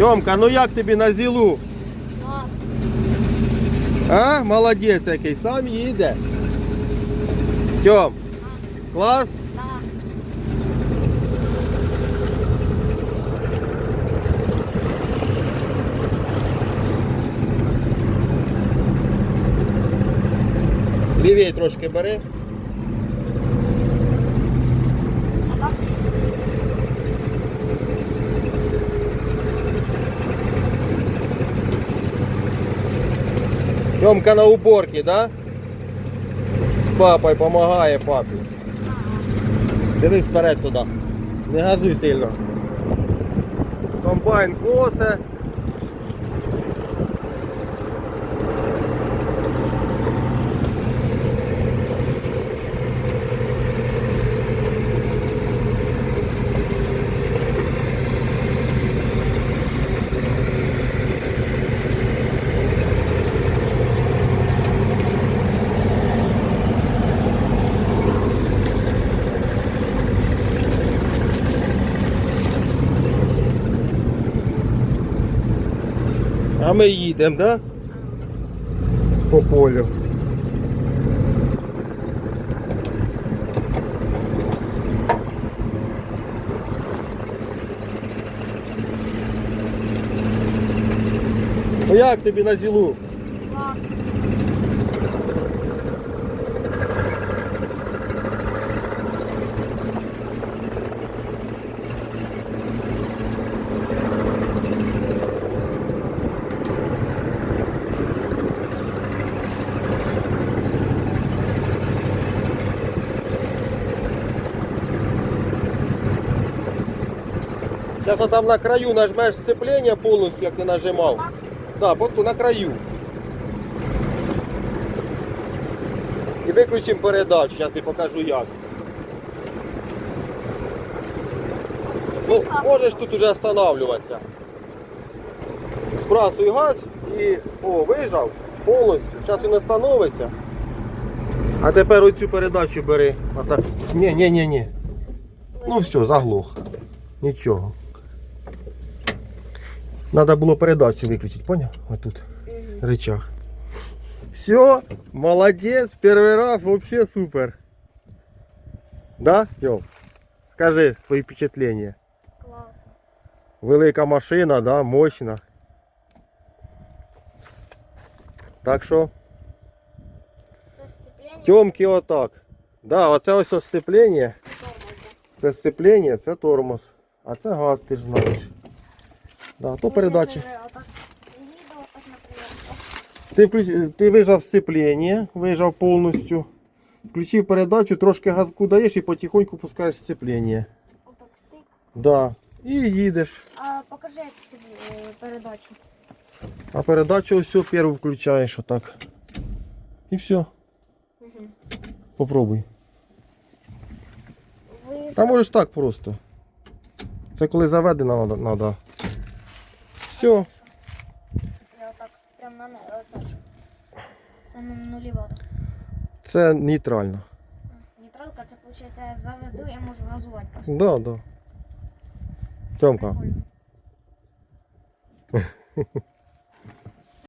Тьомка, ну як тобі на зілу? А? Молодець який, сам їде. Тьом, клас? Лівій трошки бери. Тьомка на уборке, да? З папою помогає папі. Дивись вперед туди. Не газуй сильно. Комбайн косе. А ми їдемо, да? По полю. Ну як тобі на зілу? Зараз там на краю нажмеш сцеплення повністю, як ти нажимав. Так. Да, от на краю. І виключимо передачу, зараз я покажу як. Ну, можеш тут уже останавливатися. Збрасуй газ і о, вижав повністю. Зараз він остановиться. А тепер оцю передачу бери. Ні, ні, ні, ні. Ну все, заглох. Нічого. Надо було передачу виключити, поняв? Отут. Рычаг. Все, молодец, первый раз, вообще супер. Да, Тём? Скажи свої впечатлення. Клас. Велика машина, да, мощна. Так що, Це сцеплення. Тьомки отак. Да, оце ось ось сцеплення. Тормоза. Це сцеплення, це тормоз. А це газ, ти ж знаєш. Да, то передачі. Ти, включ... ти вижав сцеплення, вижав повністю. Включив передачу, трошки газку даєш і потихоньку пускаєш сцеплення. Отак тик. Да. І їдеш. А покажи як е, передачу. А передачу ось першу включаєш отак. І все. Угу. Попробуй. Ви Та можеш так просто. Це коли заведено треба. Все. Я отак прям на не оце ж. Це не нульова. Це нейтрально. Нейтралка, це виходить, я заведу, я можу газувати просто. Да, да. Тьомка. Прикольно.